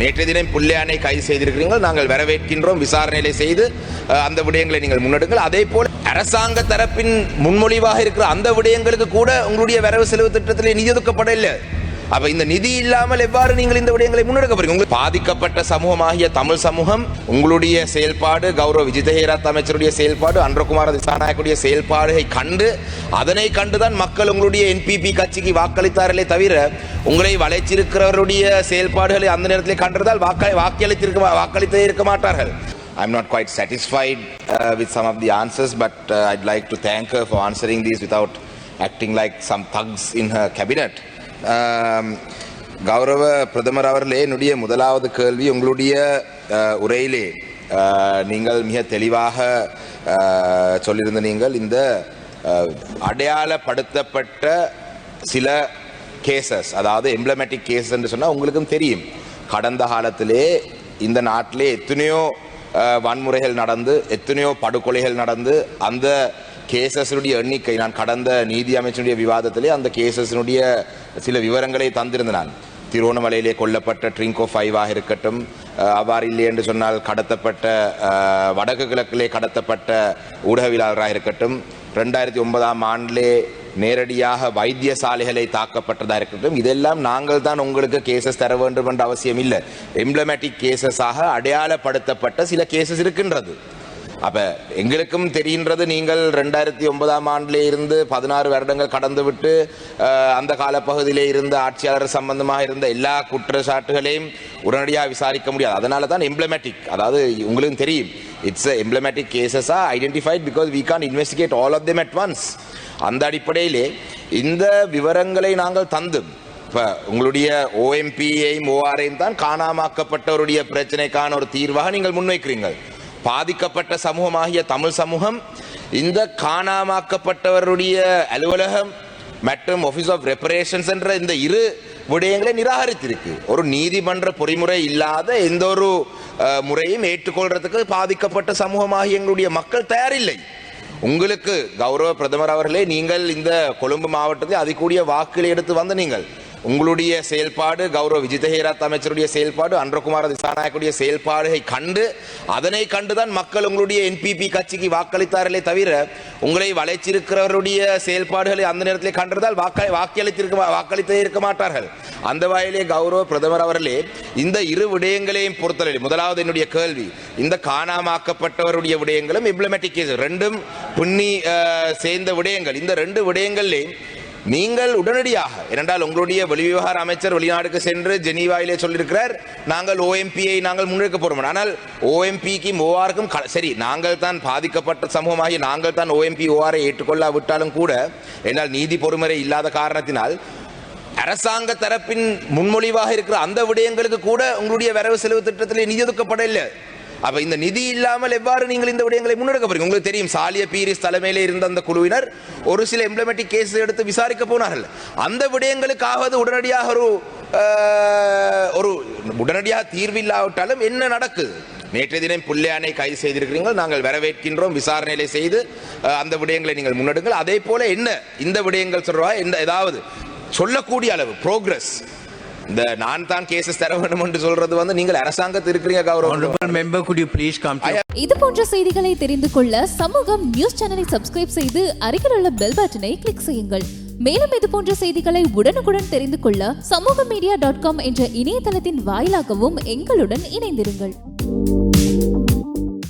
நேற்றைய தினம் புள்ளியானை கைது செய்திருக்கிறீர்கள். நாங்கள் வரவேற்கின்றோம் விசாரணைகளை செய்து அந்த விடயங்களை நீங்கள் முன்னெடுங்கள். அதே போல் அரசாங்க தரப்பின் முன்மொழிவாக இருக்கிற அந்த விடயங்களுக்கு கூட உங்களுடைய வரவு செலவு திட்டத்திலே நிதி ஒதுக்கப்படவில்லை. அப்ப இந்த நிதி இல்லாமல் எவ்வாறு நீங்கள் இந்த விடயங்களை முன்னெடுக்க போறீங்க உங்களுக்கு பாதிக்கப்பட்ட சமூகமாகிய தமிழ் சமூகம் உங்களுடைய செயல்பாடு கௌரவ விஜிதஹேராத் அமைச்சருடைய செயல்பாடு அன்றகுமார திசாநாயக்குடைய செயல்பாடுகளை கண்டு அதனை கண்டுதான் மக்கள் உங்களுடைய என்பிபி கட்சிக்கு வாக்களித்தார்களே தவிர உங்களை வளைச்சிருக்கிறவருடைய செயல்பாடுகளை அந்த நேரத்தில் கண்டதால் வாக்களி வாக்களித்திருக்க வாக்களித்தே இருக்க மாட்டார்கள் I'm not quite satisfied uh, with some of the answers, but uh, I'd like to thank her for answering these without acting like some thugs in her cabinet. கௌரவ பிரதமர் அவர்களே என்னுடைய முதலாவது கேள்வி உங்களுடைய உரையிலே நீங்கள் மிக தெளிவாக சொல்லியிருந்த நீங்கள் இந்த அடையாளப்படுத்தப்பட்ட சில கேசஸ் அதாவது எம்ப்ளமேட்டிக் கேசஸ் என்று சொன்னால் உங்களுக்கும் தெரியும். கடந்த காலத்திலே இந்த நாட்டிலே எத்தனையோ வன்முறைகள் நடந்து எத்தனையோ படுகொலைகள் நடந்து அந்த கேசஸினுடைய எண்ணிக்கை நான் கடந்த நீதி அமைச்சனுடைய விவாதத்திலே அந்த கேசஸினுடைய சில விவரங்களை தந்திருந்தான் திருவோணமலையிலே கொல்லப்பட்ட ட்ரிங்கோ ஃபைவாக இருக்கட்டும் அவ்வாறு இல்லை என்று சொன்னால் கடத்தப்பட்ட வடக்கு கிழக்கிலே கடத்தப்பட்ட ஊடகவியலாளராக இருக்கட்டும் ரெண்டாயிரத்தி ஒன்பதாம் ஆண்டிலே நேரடியாக வைத்தியசாலைகளை தாக்கப்பட்டதாக இருக்கட்டும் இதெல்லாம் நாங்கள் தான் உங்களுக்கு கேசஸ் தர வேண்டும் என்ற அவசியம் இல்லை. எம்ப்ளமேட்டிக் கேசஸாக அடையாளப்படுத்தப்பட்ட சில கேசஸ் இருக்கின்றது. அப்ப எங்களுக்கும் தெரிகின்றது நீங்கள் ரெண்டாயிரத்தி ஒன்பதாம் ஆண்டிலே இருந்து பதினாறு வருடங்கள் கடந்து விட்டு அந்த காலப்பகுதியிலே இருந்த ஆட்சியாளர் சம்பந்தமாக இருந்த எல்லா குற்றச்சாட்டுகளையும் உடனடியாக விசாரிக்க முடியாது. அதனால தான் எம்ப்ளமேட்டிக் அதாவது உங்களுக்கும் தெரியும் it's emblematic cases identified because we can investigate all of them at once அந்த அடிப்படையிலே இந்த விவரங்களை நாங்கள் தந்து இப்போ உங்களுடைய ஓஎம்பியையும் ஓஆரையும் தான் காணாமாக்கப்பட்டவருடைய பிரச்சனைக்கான ஒரு தீர்வாக நீங்கள் முன்வைக்கிறீங்கள் பாதிக்கப்பட்ட சமூகமாகிய தமிழ் சமூகம் இந்த காணாமாக்கப்பட்டவருடைய அலுவலகம் மற்றும் ஆஃபீஸ் ஆஃப் ரெப்பரேஷன்ஸ் என்ற இந்த இரு விடயங்களை நிராகரித்திருக்கு. ஒரு நீதிமன்ற பொறிமுறை இல்லாத எந்த ஒரு முறையும் ஏற்றுக்கொள்றதுக்கு பாதிக்கப்பட்ட சமூகமாகிய எங்களுடைய மக்கள் தயாரில்லை. உங்களுக்கு கௌரவ பிரதமர் அவர்களே நீங்கள் இந்த கொழும்பு மாவட்டத்தில் அதிகூடிய வாக்குகளை எடுத்து வந்த நீங்கள் உங்களுடைய செயல்பாடு கௌரவ விஜிதஹேராத் அமைச்சருடைய செயல்பாடு அன்றகுமார திசாநாயக்குடைய செயல்பாடுகளை கண்டு அதனை கண்டுதான் மக்கள் உங்களுடைய என்பிபி கட்சிக்கு வாக்களித்தார்களே தவிர உங்களை வளைச்சிருக்கிறவருடைய செயல்பாடுகளை அந்த நேரத்தில் கண்டதால் வாக்க வாக்களித்திருக்க வாக்களித்தே இருக்க மாட்டார்கள். அந்த வாயிலே கௌரவ பிரதமர் அவர்களே இந்த இரு விடயங்களையும் பொறுத்தவரை முதலாவது என்னுடைய கேள்வி இந்த காணாமாக்கப்பட்டவருடைய விடயங்களும் எம்ப்ளமேட்டிக் கேஸ் ரெண்டும் புண்ணி சேர்ந்த விடயங்கள். இந்த ரெண்டு விடயங்கள்லேயும் நீங்கள் உடனடியாக இரண்டால் உங்களுடைய வெளிவிவகார அமைச்சர் வெளிநாடுக்கு சென்று ஜெனீவாயிலே சொல்லியிருக்கிறார் நாங்கள் ஓஎம்பியை நாங்கள் முன்னெடுக்க போறோம். ஆனால் ஓஎம்பிக்கும் ஓஆருக்கும் சரி நாங்கள் தான் பாதிக்கப்பட்ட சமூகமாகி நாங்கள் தான் ஓஎம்பி ஓஆரை ஏற்றுக்கொள்ளாவிட்டாலும் கூட என்னால் நீதி பொறுமுறை இல்லாத காரணத்தினால் அரசாங்க தரப்பின் முன்மொழிவாக இருக்கிற அந்த விடயங்களுக்கு கூட உங்களுடைய வரவு செலவு திட்டத்திலே நிதி ஒதுக்கப்படவில்லை. அப்ப இந்த நிதி இல்லாமல் எவ்வாறு நீங்கள் இந்த விடயங்களை முன்னெடுக்க போறீங்க உங்களுக்கு தெரியும் சாலிய பீரிஸ் தலைமையில இருந்த அந்த குழுவினர் ஒரு சில எம்ப்ளமேட்டிக் கேஸ் எடுத்து விசாரிக்க போனார்கள். அந்த விடயங்களுக்காவது உடனடியாக ஒரு ஒரு உடனடியாக தீர்வில்லாவிட்டாலும் என்ன நடக்குது? நேற்றைய தினம் புள்ளையானை கைது செய்திருக்கிறீர்கள் நாங்கள் வரவேற்கின்றோம் விசாரணையில செய்து அந்த விடயங்களை நீங்கள் முன்னெடுங்கள். அதே போல என்ன இந்த விடயங்கள் சொல்றா? எந்த ஏதாவது சொல்லக்கூடிய அளவு ப்ரோக்ரஸ் இந்த நான் தான் கேசஸ் தர வேண்டும் என்று சொல்றது வந்து நீங்கள் அரசாங்கத்தில் இருக்கிறீங்க கௌரவம் Honorable member, could you please come to இது போன்ற செய்திகளை தெரிந்து கொள்ள சமூகம் நியூஸ் சேனலை சப்ஸ்கிரைப் செய்து அருகில் உள்ள பெல் பட்டனை கிளிக் செய்யுங்கள். மேலும் இது போன்ற செய்திகளை உடனுக்குடன் தெரிந்து கொள்ள சமூக மீடியா டாட் காம் என்ற இணையதளத்தின் வாயிலாகவும் எங்களுடன் இணைந்திருங்கள்.